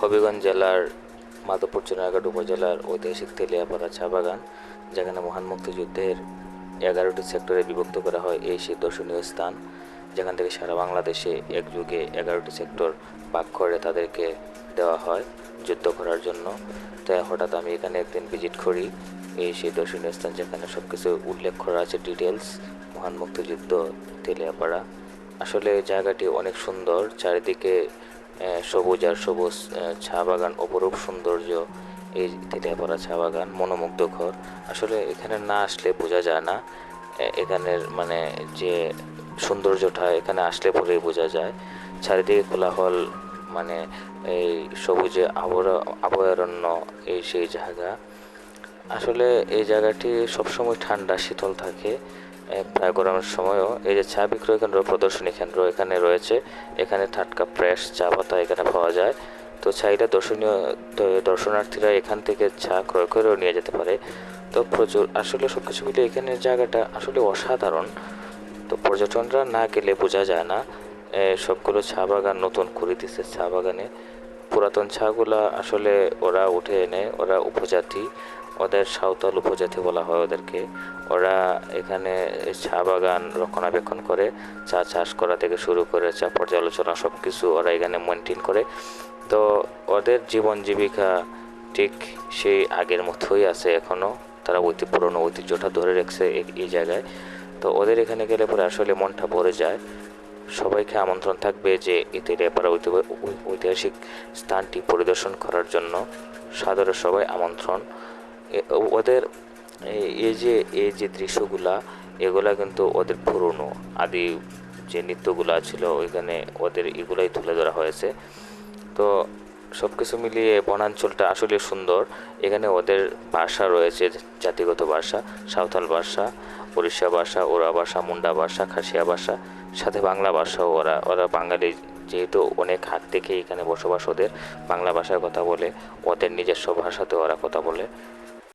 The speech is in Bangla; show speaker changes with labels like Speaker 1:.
Speaker 1: হবিগঞ্জ জেলার মাধবপুর, চুনারঘাট উপজেলার ঐতিহাসিক তেলিয়াপাড়া চা বাগান, যেখানে মহান মুক্তিযুদ্ধের এগারোটি সেক্টরে বিভক্ত করা হয় এই সেই দর্শনীয় স্থান। যেখান থেকে সারা বাংলাদেশে এক যুগে এগারোটি সেক্টর ভাগ করে তাদেরকে দেওয়া হয় যুদ্ধ করার জন্য। তাই হঠাৎ আমি এখানে একদিন ভিজিট করি এই সেই দর্শনীয় স্থান, যেখানে সব কিছু উল্লেখ করা আছে ডিটেলস মহান মুক্তিযুদ্ধ তেলিয়াপাড়া। আসলে জায়গাটি অনেক সুন্দর, চারিদিকে সবুজ আর সবুজ চা বাগান, অপরূপ সৌন্দর্য। এই তেলিয়াপাড়া চা বাগান, মনোমুগ্ধকর। আসলে এখানে না আসলে বোঝা যায় না। এখানের মানে যে সৌন্দর্যটা এখানে আসলে পরেই বোঝা যায়। চারিদিকে কোলাহল মানে এই সবুজে আবরা এই সেই জায়গা। আসলে এই জায়গাটি সবসময় ঠান্ডা, শীতল থাকে। প্রায় গরমের সময়ও এই যে চা বিক্রয় কেন্দ্র, প্রদর্শনী কেন্দ্র এখানে রয়েছে। এখানে টাটকা ফ্রেশ চা পাতা এখানে পাওয়া যায়। তো চাইলে দর্শনীয় দর্শনার্থীরা এখান থেকে চা ক্রয় করেও নিয়ে যেতে পারে। তো প্রচুর, আসলে সব কিছু মিলে এখানের জায়গাটা আসলে অসাধারণ। তো পর্যটনরা না গেলে বোঝা যায় না। সবগুলো চা বাগান নতুন করে দিচ্ছে চা বাগানে। পুরাতন চাগুলা আসলে ওরা উঠে এনে, ওরা উপজাতি, ওদের সাঁওতাল উপজাতি বলা হয় ওদেরকে। ওরা এখানে চা বাগান রক্ষণাবেক্ষণ করে, চা চাষ করা থেকে শুরু করে, চা পর্যালোচনা সব কিছু ওরা এখানে মেনটেন করে। তো ওদের জীবন জীবিকা ঠিক সেই আগের মতোই আছে এখনও তারা ঐতি পুরনো ঐতিহ্যটা ধরে রেখেছে এই জায়গায়। তো ওদের এখানে গেলে পরে আসলে মনটা ভরে যায়। সবাইকে আমন্ত্রণ থাকবে যে এতে রেপারা ঐতিহাসিক স্থানটি পরিদর্শন করার জন্য সাদরে সবাই আমন্ত্রণ। ওদের এই যে এই যে দৃশ্যগুলা, এগুলা কিন্তু ওদের পুরনো। আদি যে নৃত্যগুলা ছিল, ওইখানে ওদের এগুলাই তুলে ধরা হয়েছে। তো সব কিছু মিলিয়ে বনাঞ্চলটা আসলে সুন্দর। এখানে ওদের ভাষা রয়েছে, জাতিগত ভাষা, সাঁওতাল ভাষা উড়িষ্যা ভাষা ওরা ভাষা, মুন্ডা ভাষা, খাসিয়া ভাষা, সাথে বাংলা ভাষাও ওরা ওরা বাঙালি। যেহেতু অনেক হাত থেকে এখানে বসবাস ওদের, বাংলা ভাষায় কথা বলে, ওদের নিজস্ব ভাষাতে ওরা কথা বলে।